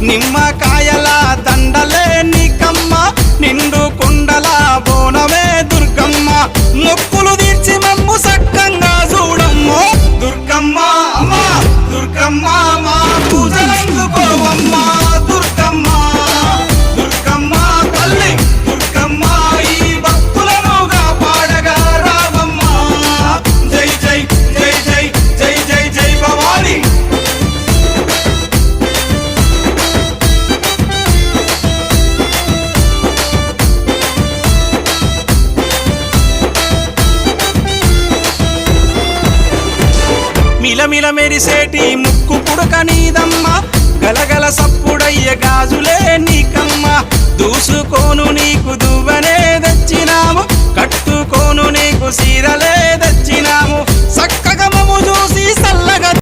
ನಿಮ್ಮ ಕಾಯಲ ತಂಡ మిలమిల మెరిసేటి ముక్కు పుడక నీదమ్మా. గలగల సప్పుడయ్య గాజులే